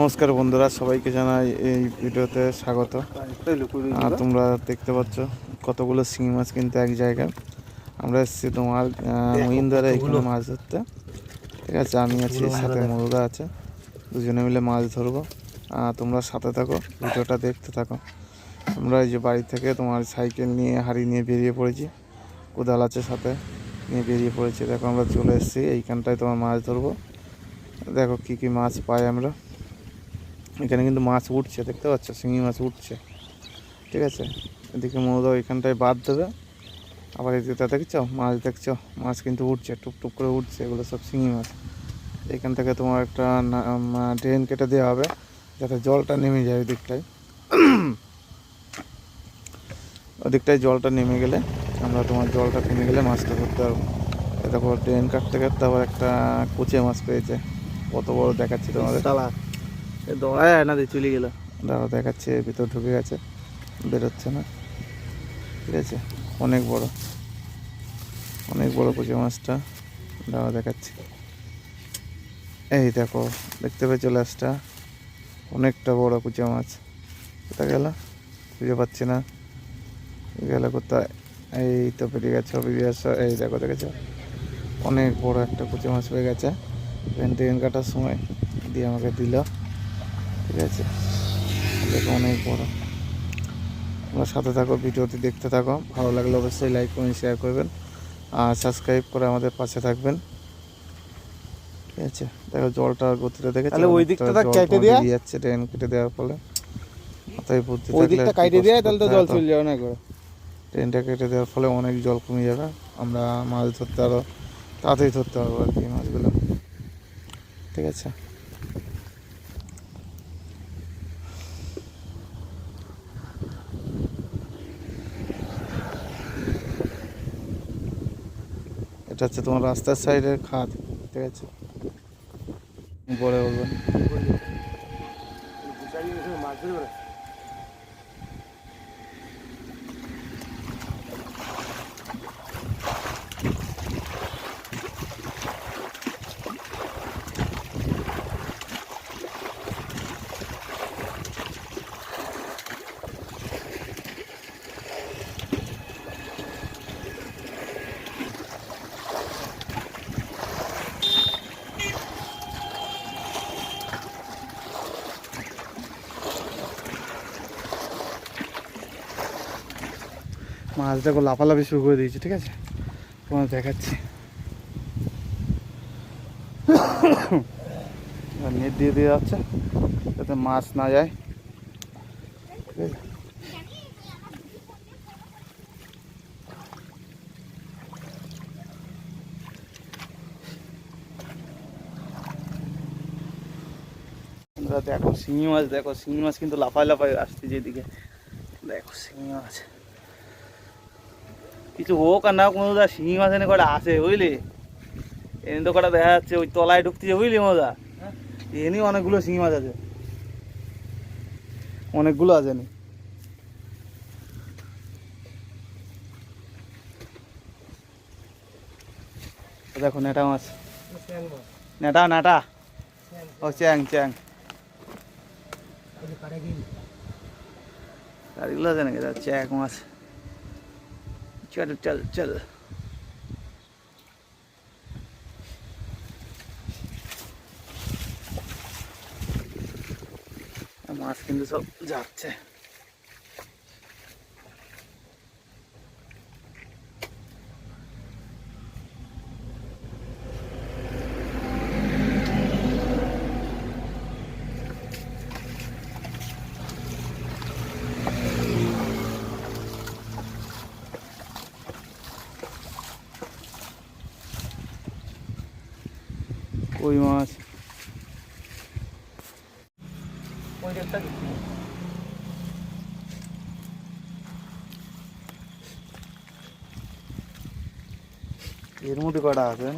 নমস্কার বন্ধুরা সবাইকে জানাই এই ভিডিওতে স্বাগত। আর তোমরা দেখতে পাচ্ছ কতগুলো শিঙি মাছ কিন্তু এক জায়গায়। আমরা এসেছি তোমার মহিন্দারে এখানে মাছ ধরতে। ঠিক আছে আমি আছি সাথে মুরগা আছে। দুজনে মিলে মাছ ধরবো। আর তোমরা সাথে থাকো ভিডিওটা দেখতে থাকো। আমরা এই যে বাড়ি থেকে তোমার সাইকেল নিয়ে হাড়ি নিয়ে বেরিয়ে পড়েছি। কোদাল আছে সাথে নিয়ে বেরিয়ে পড়েছি। দেখো আমরা চলে এসেছি। এইখানটায় তোমার মাছ ধরবো। দেখো কি কি মাছ পাই আমরা। এখানে কিন্তু মাছ উঠছে, দেখতে পাচ্ছ? শিঙি মাছ উঠছে। ঠিক আছে? এদিকে মৌদা এখানটায় বাদ দেবে। আবার এদিকে দেখছ? মাছ দেখছ? মাছ কিন্তু উঠছে টুকটুক করে উঠছে, এগুলো সব শিঙি মাছ। এখান থেকে তোমার একটা ড্রেন কেটে দেওয়া হবে, যাতে জলটা নেমে যায় ওই দিকটায় ওদিকটায় জলটা নেমে গেলে আমরা তোমার জলটা থেমে গেলে মাছটা ধরতে পারব। দেখো, ড্রেন কাটতে কাটতে আবার একটা কুচে মাছ পেয়েছে। কত বড় দেখাচ্ছে তোমাদের। দৌড়ায় না দিয়ে চলে গেল। দাঁড়া দেখাচ্ছে ভিতর ঢুকে গেছে। বেরোচ্ছে না। ঠিক আছে, অনেক বড়। অনেক বড় কুচি মাছটা। দাঁড়া দেখাচ্ছে। এই দেখো, দেখতে পেয়েছ লাশটা অনেকটা বড় কুচি মাছ। কোথায় গেল? খুঁজে পাচ্ছি না। গেল কোথায়? এই তো বেরিয়ে গেছে বেরিয়ে এই দেখো, দেখেছ? অনেক বড় একটা কুচি মাছ পেয়ে গেছে। ট্রেন কাটার সময় দিয়ে আমাকে দিল। ঠিক আছে দেখো অনেক বড়। তোমরা সাথে থাকো ভিডিওটি দেখতে থাকো। ভালো লাগলে অবশ্যই লাইক কমেন্ট শেয়ার করবেন। আর সাবস্ক্রাইব করে আমাদের পাশে থাকবেন। ঠিক আছে? দেখো জলটা গতিটা দেখে তাহলে ওই দিকটা কেটে দেয়া? যাচ্ছে ট্রেন কেটে দেওয়ার ফলে। মাথায় বুদ্ধি ওই দিকটা আর কি দিয়ে তাহলে তো জল চলে যাবে না করে? ট্রেনটা কেটে দেওয়ার ফলে অনেক জল কমে যাবে। আমরা মাছ ধরতে আরও তাড়াতাড়ি ধরতে পারব আর কি মাছগুলো। ঠিক আছে? এটা হচ্ছে তোমার রাস্তার সাইডের খাদ ঠিক আছে? বলে বলবেন মাছ দেখো লাফালাফি শুরু করে দিয়েছে, ঠিক আছে? তোমার দেখাচ্ছি। নেট দিয়ে দিয়ে যাচ্ছে, যাতে মাছ না যায়। ঠিক আছে দেখো, শিঙি মাছ, দেখো, শিঙি মাছ কিন্তু লাফায় লাফায় আসছে যেদিকে। দেখো, শিঙি মাছ। কিছু হোক আর না কোনো দা শিঙি মাছ এনে কটা আসে বুঝলি? এনে তো কটা দেখা যাচ্ছে ওই তলায় ঢুকতেছে বুঝলি মজা এনে অনেকগুলো শিঙি মাছ আছে। অনেকগুলো আছে নি দেখো নেটা মাছ। নেটা নেটা ও চ্যাং চ্যাং। গাড়িগুলো আছে নাকি? চ্যাং মাছ। চল चल चल মাছ কিন্তু সব যাচ্ছে। কই মাছ এর মধ্যে কটা আছে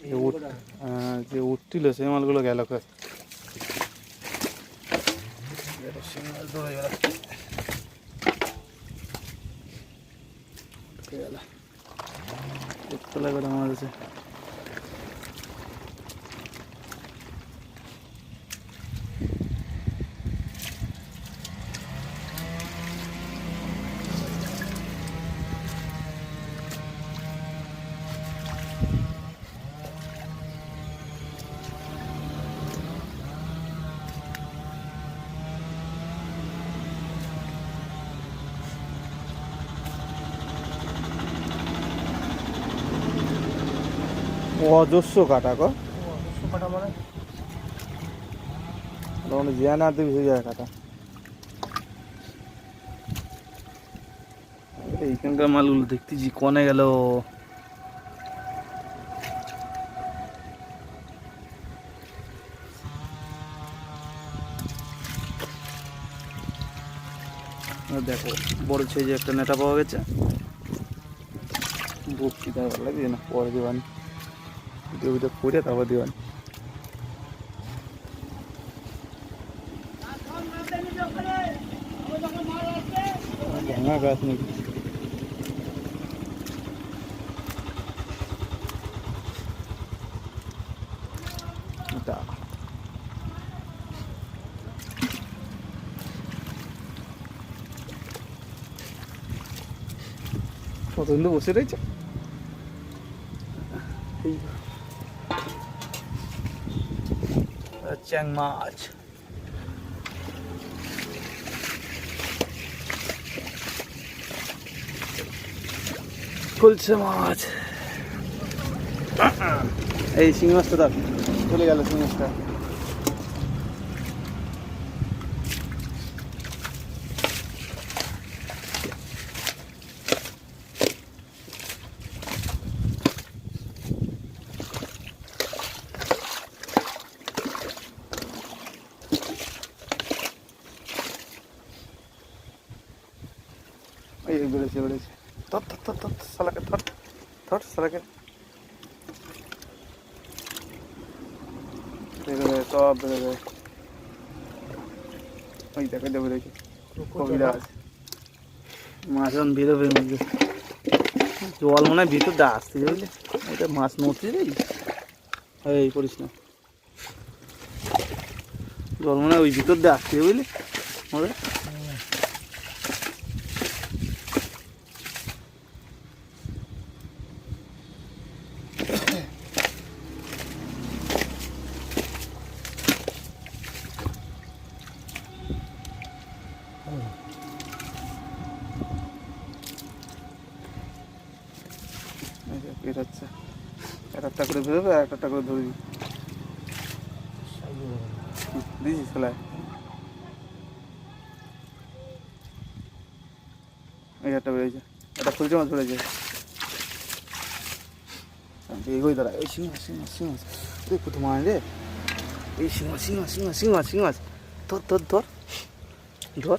যে উঠ আহ, যে উঠছিল সেই মালগুলো গেল কই? তলা করে মাছ আছে অজস্র কাটা কো অজস্র কাটা মানে তখন জিয়ানাতে ভিজে যায় কাটা এইখানকার মালগুলো দেখতেছি কনে গেল দেখো, বড় যে একটা নেটা পাওয়া গেছে। বুকটি তাই ভালো লাগছে? না, পরে ভিডিও ভিডিও করে, তারপর দিবান। ভাঙা গাছ নাকি এটা কতগুলো বসে রয়েছে। চ্যাং মাছ। কুলছে মাছ। এই শিং মাছটা দাও। চলে গেল শিং মাছটা। ধর ধর ধর ধর সালাকে ধর ধর সালাকে দেখে দেবে সব বেড়ে দেবে ওই দেখে দেবে দেখি। কবিরা আছে। মাছ মধ্যে জল মনে হয় ভিতর দিয়ে আসতে বুঝলি? এটা মাছ নড়ছে রে। এই করিস না। জল মনে হয় ওই ভিতর দিয়ে আসছে বুঝলি? ওরে এক একটা করে বেরোবে আর একটা করে ধরবি। হুম, দিয়েছিস সেলাই এই একটা বেরোয়েছে একটা ফুলছে মাছ শিং মাছ তুই রে। এই মাছ মাছ মাছ ধর ধর ধর। ধর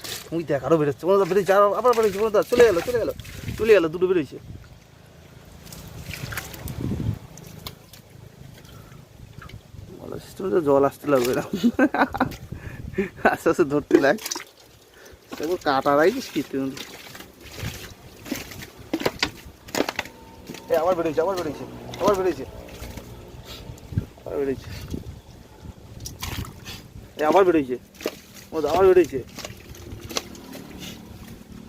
বেরোচ্ছে। আবার বেরোচ্ছে চলে গেলো চলে গেলো। চলে গেলো দুটো বেরোচ্ছে বলো সিস্টেমে তো, জল আসতে লাগবে এরকম আস্তে আস্তে ধরতে লাগ তারপর কাটারাই শীতে আবার বেরিয়েছে আবার বেরিয়েছে আবার বেরিয়েছে। আবার বেরিয়েছে। আবার বেরিয়েছে। ও, আবার বেরিয়েছে।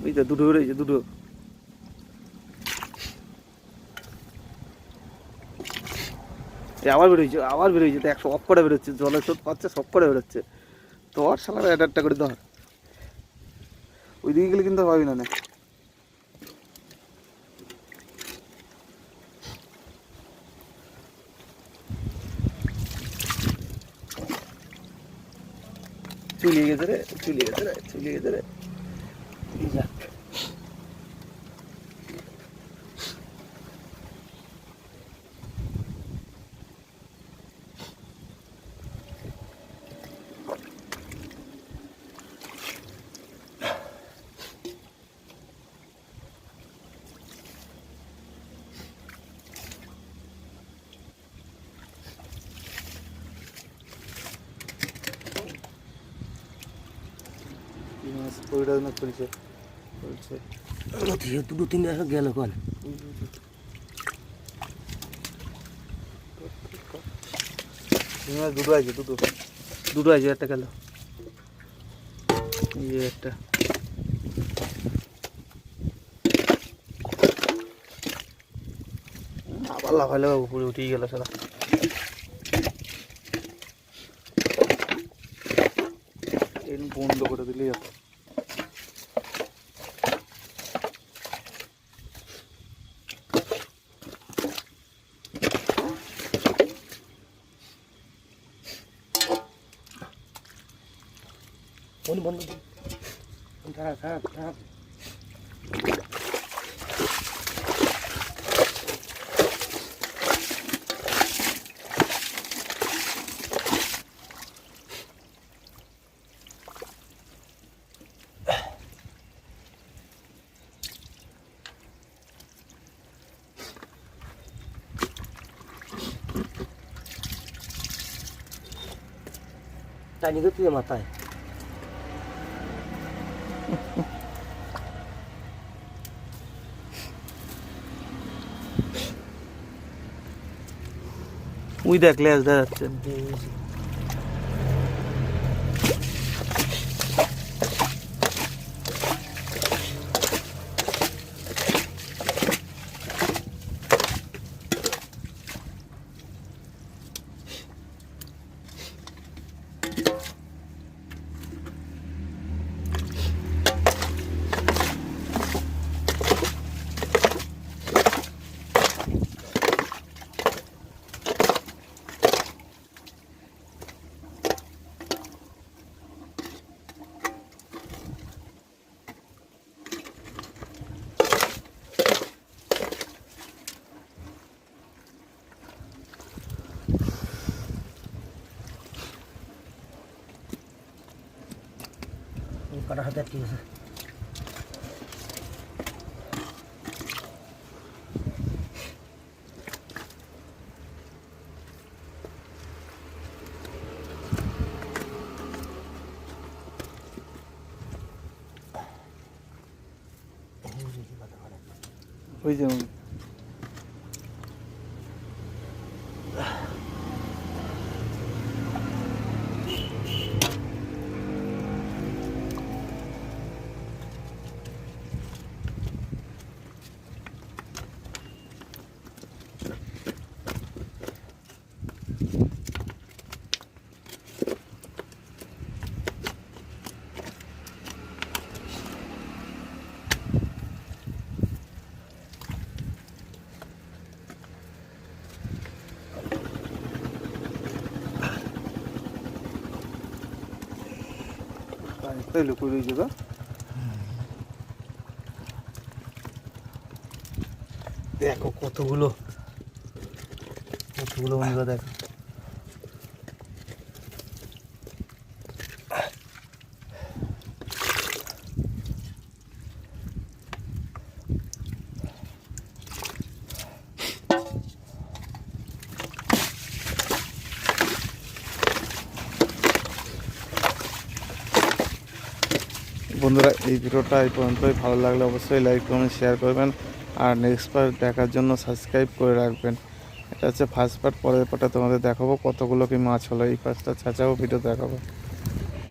ওই তো দুটো বেরিয়েছে, দুটো। এ আবার বেরোচ্ছে আবার বেরোচ্ছে একশো অফ করে বেরোচ্ছে, জলের স্রোত পাচ্ছে, সব করে বেরোচ্ছে। তোর সালার একটা একটা করে ধর। ওই দিকে গেলে কিন্তু পাবি না। চুলিয়ে গেছে রে, চুলিয়ে গেছে রে, চুলিয়ে গেছে রে। এই যাক কি মাছ ওইটা না চলছে দিয়ে দুটো তিনটে গেল কোন। দুটো আছে দুটো দুটো আছে একটা গেল। এই যে একটা আবার লাফালে উপরে উঠেই গেল সারা এই বন্ধ করে দিলেই হতো ফোন বন্ধ কর। থাক থাক থাক টানি তো তুই মাথায় ওই দেখ লেজ দেখা যাচ্ছে কাটা হাতে ঠিক আছে ওই যে লুকুই রয়েছে গো দেখো কতগুলো কতগুলো বন্ধুরা দেখো। বন্ধুরা, এই ভিডিওটা এই পর্যন্তই। ভালো লাগলে অবশ্যই লাইক কমেন্ট শেয়ার করবেন। আর নেক্সট পার্ট দেখার জন্য সাবস্ক্রাইব করে রাখবেন। এটা হচ্ছে ফার্স্ট পার্ট পরের পার্টটা তোমাদের দেখাবো কতগুলো কি মাছ হলো। এই পার্টটা ছাঁচাও ভিডিও দেখাবো।